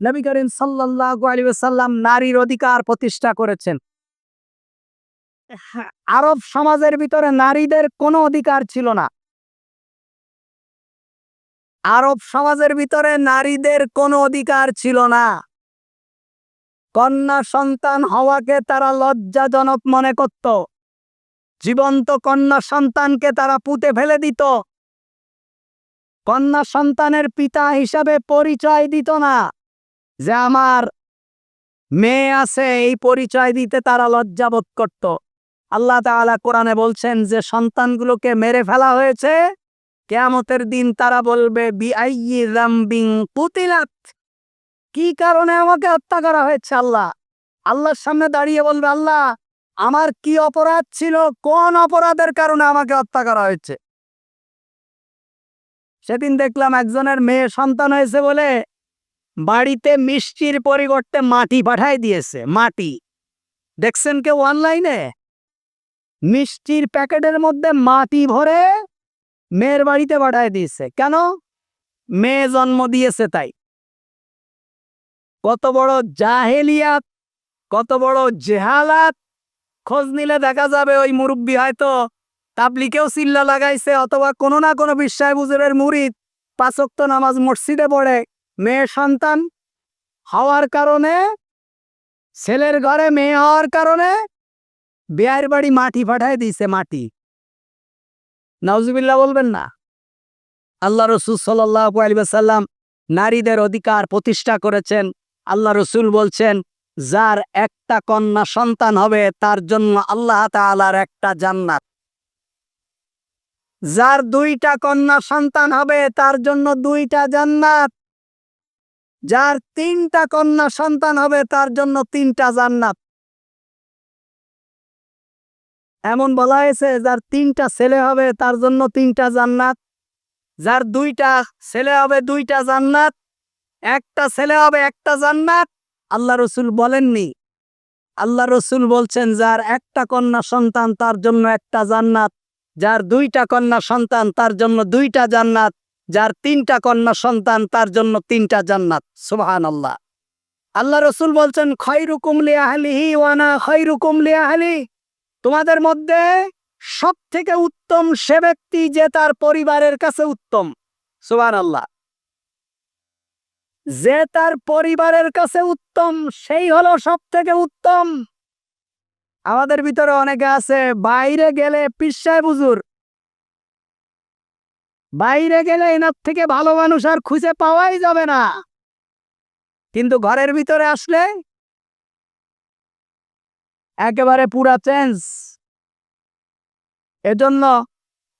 নবী করিম সাল্লাল্লাহু আলাইহি ওয়াসাল্লাম নারীর অধিকার প্রতিষ্ঠা করেছেন। হ্যাঁ, আরব সমাজের ভিতরে নারীদের কোনো অধিকার ছিল না। আরব সমাজের ভিতরে নারীদের কোনো অধিকার ছিল না। কন্যা সন্তান হওয়াকে তারা লজ্জাজনক মনে করত। জীবন্ত কন্যা সন্তানকে তারা পুঁতে ফেলে দিত। কন্যা সন্তানের পিতা হিসাবে পরিচয় দিত না। যে আমার মেয়ে আছে, এই পরিচয় দিতে তারা লজ্জাবোধ করত। আল্লাহ তাআলা কোরআনে বলছেন যে, সন্তানগুলোকে মেরে ফেলা হয়েছে। কেয়ামতের দিন তারা বলবে কি কারণে আমাকে হত্যা করা হয়েছে আল্লাহ? আল্লাহর সামনে দাঁড়িয়ে বলবে, আল্লাহ, আমার কি অপরাধ ছিল? কোন অপরাধের কারণে আমাকে হত্যা করা হয়েছে? সেদিন দেখলাম একজনের মেয়ে সন্তান হয়েছে বলে বাড়িতে মিষ্টির পরিবর্তে মাটি পাঠায় দিয়েছে, মাটি। দেখছেন কেউ অনলাইনে মিষ্টির প্যাকেটের মধ্যে মাটি ভরে মেয়ের বাড়িতে পাঠায় দিয়েছে। কেন? মেয়ে জন্ম দিয়েছে তাই। কত বড় জাহেলিয়াত, কত বড় জেহালাত। খোঁজ নিলে দেখা যাবে ওই মুরব্বী হয়তো তাবলিকেও চিল্লা লাগাইছে, অথবা কোনো না কোনো বিশ্বাস বুজুরের মুরিদ পাঁচক্ত নামাজ মসজিদে পড়ে। মেয়ে সন্তান হওয়ার কারণে, ছেলের ঘরে মেয়ে হওয়ার কারণে বিয়ের বাড়ি মাটি পাঠায় দিয়েছে মাটি। নাউজুবিল্লাহ বলবেন না। আল্লাহ রসুল সাল্লাহ নারীদের অধিকার প্রতিষ্ঠা করেছেন। আল্লাহ রসুল বলছেন, যার একটা কন্যা সন্তান হবে, তার জন্য আল্লাহ তাআলার একটা জান্নাত। যার দুইটা কন্যা সন্তান হবে, তার জন্য দুইটা জান্নাত। যার তিনটা কন্যা সন্তান হবে, তার জন্য তিনটা জান্নাত। এমন বলা হয়েছে, যার তিনটা ছেলে হবে, তার জন্য তিনটা জান্নাত। যার দুইটা ছেলে হবে, দুইটা জান্নাত। একটা ছেলে হবে, একটা জান্নাত। আল্লাহ রসুল বলেননি। আল্লাহ রসুল বলছেন, যার একটা কন্যা সন্তান, তার জন্য একটা জান্নাত। যার দুইটা কন্যা সন্তান, তার জন্য দুইটা জান্নাত। যার তিনটা কন্যা সন্তান, তার জন্য তিনটা জান্নাত। সুবহান আল্লাহ আল্লাহ রসুল বলছেন খৈরুকুম লিয়াহলিহি ওয়ানা খৈরুকুম লিয়াহলি তোমাদের মধ্যে সব থেকে উত্তম সে ব্যক্তি যে তার পরিবারের কাছে উত্তম। সুবহান আল্লাহ যে তার পরিবারের কাছে উত্তম, সেই হলো সব থেকে উত্তম। আমাদের ভিতরে অনেকে আছে, বাইরে গেলে পিসায় বুজুর বাইরে গেলে এনার থেকে ভালো মানুষ আর খুঁজে পাওয়াই যাবে না। কিন্তু ঘরের ভিতরে আসলে একেবারে পুরা চেঞ্জ। এজন্য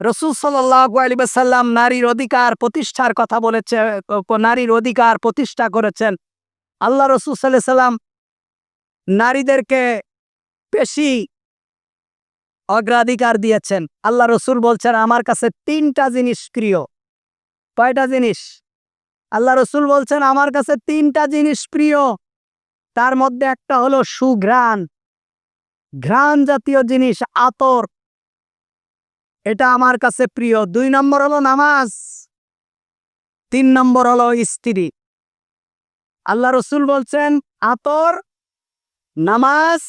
রসুল সাল্লাম নারীর অধিকার প্রতিষ্ঠার কথা বলেছে নারীর অধিকার প্রতিষ্ঠা করেছেন। আল্লাহ রসুল সাল্লাহ সাল্লাম নারীদেরকে বেশি অগ্রাধিকার দিয়েছেন। আল্লাহ রসুল বলছেন, আমার কাছে তিনটা জিনিস প্রিয়। কয়টা জিনিস? আল্লাহ রসুল বলছেন, আমার কাছে তিনটা জিনিস প্রিয়। তার মধ্যে একটা হলো সুঘ্রাণ। ঘ্রাণ জাতীয় জিনিস আতর। এটা আমার কাছে প্রিয়। দুই নম্বর হলো নামাজ। তিন নম্বর হলো স্ত্রী। আল্লাহ রসুল বলছেন, আতর, নামাজ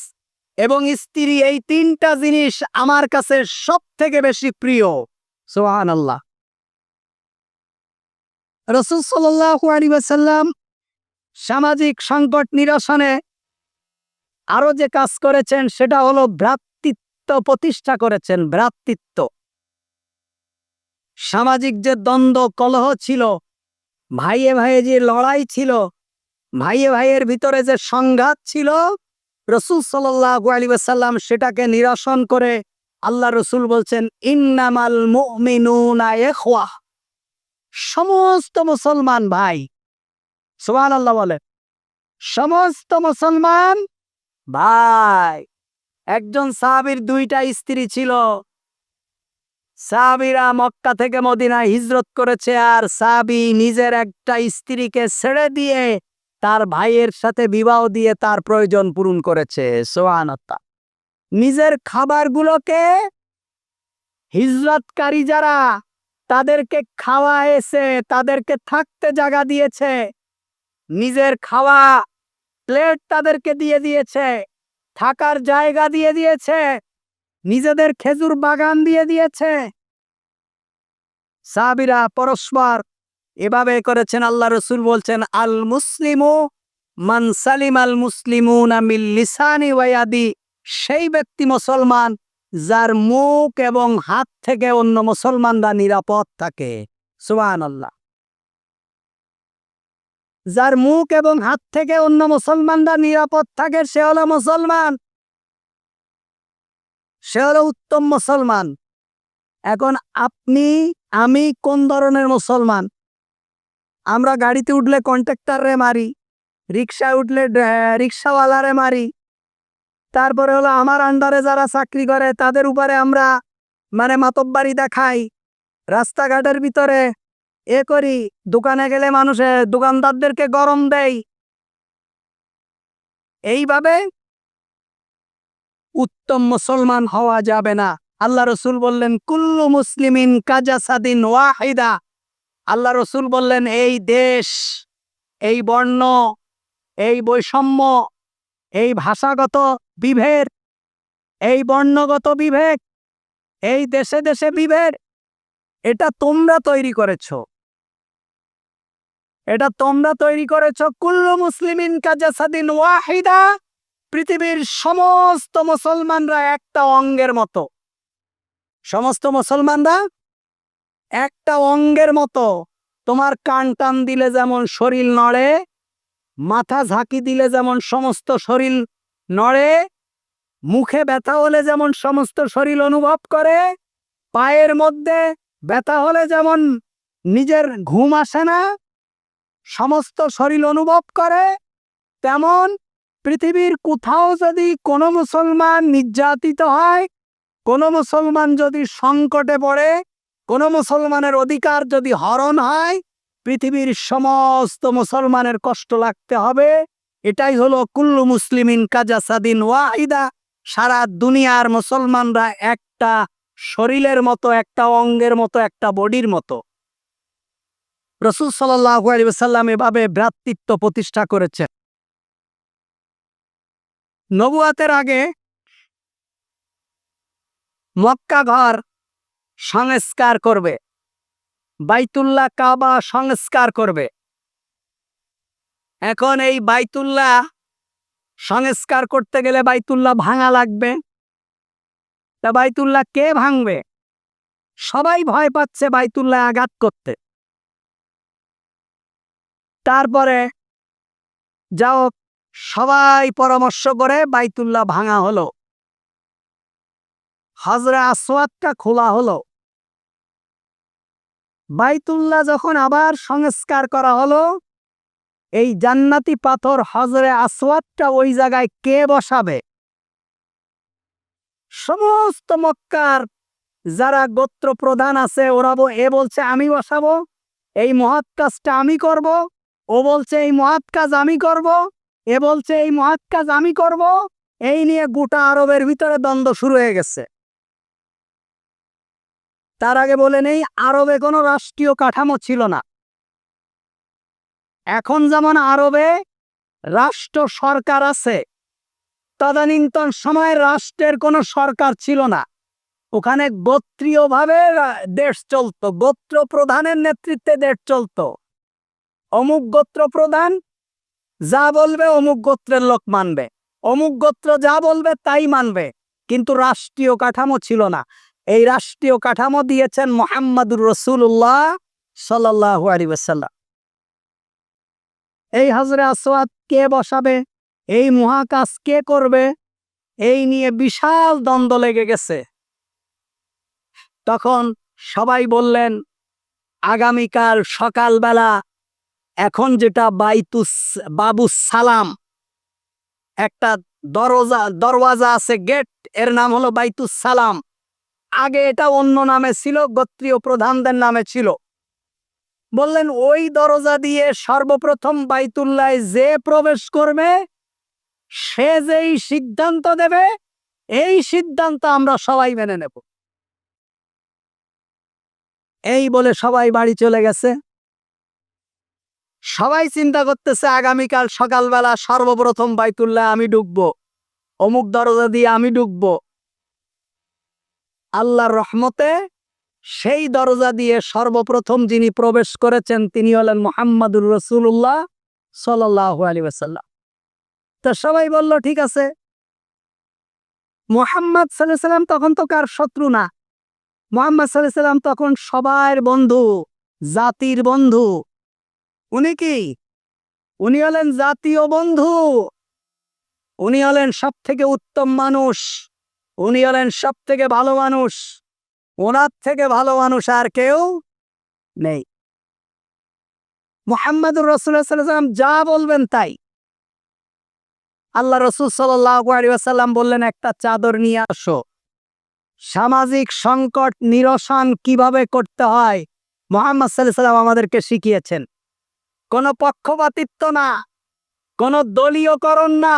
এবং স্ত্রী এই তিনটা জিনিস আমার কাছে সব থেকে বেশি প্রিয়। সোহান আল্লাহ রসুল সামাজিক সংকট নিরসনে আরও যে কাজ করেছেন সেটা হলো ভ্রাতৃত্ব প্রতিষ্ঠা করেছেন, ভ্রাতৃত্ব। সামাজিক যে দ্বন্দ্ব, কলহ ছিল, ভাইয়ে ভাইয়ে যে লড়াই ছিল, ভাইয়ে ভাইয়ের ভিতরে যে সংঘাত ছিল রসুল সাল্লাহু আলী সাল্লাম সেটাকে নিরসন করে আল্লাহ রসুল বলছেন, ইন্নামাল সমস্ত মুসলমান ভাই, সুবহানাল্লাহ বলে সমস্ত মুসলমান ভাই, একজন সাহাবীর দুইটা স্ত্রী ছিল। সাহাবীরা মক্কা থেকে মদিনায় হিজরত করেছে আর সাহাবী নিজের একটা স্ত্রীকে ছেড়ে দিয়ে তার ভাইয়ের সাথে বিবাহ দিয়ে তার প্রয়োজন পূরণ করেছে। সোহানতা নিজের খাবারগুলোকে হিজরতকারী যারা, তাদেরকে খাওয়াইছে তাদেরকে থাকতে জায়গা দিয়েছে। নিজের খাওয়া প্লেট তাদেরকে দিয়ে দিয়েছে, থাকার জায়গা দিয়ে দিয়েছে, নিজেদের খেজুর বাগান দিয়ে দিয়েছে। সাবিরা পরস্পর এভাবে করেছেন আল্লাহ রসুল বলছেন, আল মুসলিমু মান সালিম আল মুসলিমুন আমিল লিসানি ওয়াদি সেই ব্যক্তি মুসলমান যার মুখ এবং হাত থেকে অন্য মুসলমানরা নিরাপদ থাকে। সুবান আল্লাহ যার মুখ এবং হাত থেকে অন্য মুসলমানরা নিরাপদ থাকে, সে হলো মুসলমান। সে হলো উত্তম মুসলমান। এখন আপনি, আমি কোন ধরনের মুসলমান? আমরা গাড়িতে উঠলে কন্ট্রাক্টরে মারি রিক্সায় উঠলে রিক্সাওয়ালারে মারি। তারপরে হলো আমার আন্ডারে যারা চাকরি করে, তাদের উপরে আমরা মানে মাতব্বারি দেখাই। রাস্তাঘাটের ভিতরে এ করি, দোকানে গেলে মানুষে দোকানদারদেরকে গরম দেই। এইভাবে উত্তম মুসলমান হওয়া যাবে না। আল্লাহ রসুল বললেন, কুল্লু মুসলিমিন কাজাসাদিন ওয়াহিদা। আল্লাহ রসুল বললেন, এই দেশ, এই বর্ণ, এই বৈষম্য, এই ভাষাগত বিভেদ, এই বর্ণগত বিভেদ, এই দেশে দেশে বিভেদ, এটা তোমরা তৈরি করেছ। এটা তোমরা তৈরি করেছ কুল্লু মুসলিমিন কাজাসাদিন ওয়াহিদা, পৃথিবীর সমস্ত মুসলমানরা একটা অঙ্গের মতো। সমস্ত মুসলমানরা একটা অঙ্গের মতো। তোমার কান টান দিলে যেমন শরীর নড়ে, মাথা ঝাঁকি দিলে যেমন সমস্ত শরীর নড়ে, মুখে ব্যথা হলে যেমন সমস্ত শরীর অনুভব করে, পায়ের মধ্যে ব্যথা হলে যেমন নিজের ঘুম আসে না, সমস্ত শরীর অনুভব করে, তেমন পৃথিবীর কোথাও যদি কোনো মুসলমান নির্যাতিত হয়, কোনো মুসলমান যদি সংকটে পড়ে কোনো মুসলমানের অধিকার যদি হরণ হয়, পৃথিবীর সমস্ত মুসলমানের কষ্ট লাগতে হবে। এটাই হলো কুল্লু মুসলিমিন কাজাসাদিন ওয়াহিদা। সারা দুনিয়ার মুসলমানরা একটা শরীরের মতো, একটা অঙ্গের মতো, একটা বডির মতো। রসুল সাল্লাহ সাল্লাম এভাবে ভ্রাতৃত্ব প্রতিষ্ঠা করেছেন। নবুয়াতের আগে মক্কা ঘর সংস্কার করবে। বাইতুল্লাহ কাবা সংস্কার করবে। এখন এই বাইতুল্লাহ সংস্কার করতে গেলে বাইতুল্লাহ ভাঙা লাগবে। তা বাইতুল্লাহ কে ভাঙবে? সবাই ভয় পাচ্ছে বাইতুল্লাহ আঘাত করতে। তারপরে যাও, সবাই পরামর্শ করে বাইতুল্লাহ ভাঙা হলো। হজরে আসওয়াদটা খোলা হলো। বাইতুল্লাহ যখন আবার সংস্কার করা হলো, এই জান্নাতি পাথর হজরে আসওয়াদটা ওই জায়গায় কে বসাবে? সমস্ত মক্কার যারা গোত্র প্রধান আছে, ওরা এ বলছে, আমি বসাবো, এই মহৎ কাজটা আমি করব, ও বলছে, এই মহৎ কাজ আমি করব, এ বলছে, এই মহৎ কাজ আমি করব, এই নিয়ে গোটা আরবের ভিতরে দ্বন্দ্ব শুরু হয়ে গেছে। তার আগে বলে নেই, আরবে কোনো রাষ্ট্রীয় কাঠামো ছিল না। এখন যেমন আরবে রাষ্ট্র সরকার আছে, তদানীন্তন সময় রাষ্ট্রের কোনো সরকার ছিল না। ওখানে গোত্রীয়ভাবে দেশ চলতো, গোত্র প্রধানের নেতৃত্বে দেশ চলতো। অমুক গোত্র প্রধান যা বলবে, অমুক গোত্রের লোক মানবে। অমুক গোত্র যা বলবে, তাই মানবে। কিন্তু রাষ্ট্রীয় কাঠামো ছিল না। এই রাষ্ট্রীয় কাঠামো দিয়েছেন মোহাম্মদুর রসুল্লাহ সাল্লাহু আলী ওয়াসাল্লাম। এই হজরে আসওয়াদ কে বসাবে? এই মহাকাশ কে করবে? এই নিয়ে বিশাল দ্বন্দ্ব লেগে গেছে। তখন সবাই বললেন, আগামীকাল সকালবেলা এখন যেটা বাইতুস বাবু সালাম একটা দরজা, দরওয়াজা আছে গেট, এর নাম হলো বাইতুস সালাম আগে এটা অন্য নামে ছিল, গোত্রীয় প্রধানদের নামে ছিল। বললেন, ওই দরজা দিয়ে সর্বপ্রথম বাইতুল্লায় যে প্রবেশ করবে, সে যেই সিদ্ধান্ত দেবে, এই সিদ্ধান্ত আমরা সবাই মেনে নেব। এই বলে সবাই বাড়ি চলে গেছে। সবাই চিন্তা করতেছে, আগামীকাল সকালবেলা সর্বপ্রথম বাইতুল্লাহ আমি ঢুকবো। অমুক দরজা দিয়ে আমি ঢুকবো। আল্লাহর রহমতে সেই দরজা দিয়ে সর্বপ্রথম যিনি প্রবেশ করেছেন তিনি হলেন মোহাম্মদুর রসুল্লাহ সাল্লাহ আলী ওয়াসাল্লাম। তো সবাই বলল, ঠিক আছে। মোহাম্মদ সাল্লাহ সাল্লাম তখন তো কার শত্রু না? মোহাম্মদ সাল্লাহ সাল্লাম তখন সবার বন্ধু, জাতির বন্ধু। উনি কি? উনি হলেন জাতীয় বন্ধু। উনি হলেন সব থেকে উত্তম মানুষ। উনি হলেন সব থেকে ভালো মানুষ। ওনার থেকে ভালো মানুষ আর কেউ নেই। মোহাম্মদুর সাল্লাম যা বলবেন তাই। আল্লাহ রসুল সাল্লাম বললেন, একটা চাদর নিয়ে আসো। সামাজিক সংকট নিরসন কীভাবে করতে হয়? মোহাম্মদ সাল্লাম আমাদেরকে শিখিয়েছেন। কোনো পক্ষপাতিত্ব না। কোনো দলীয়করণ না।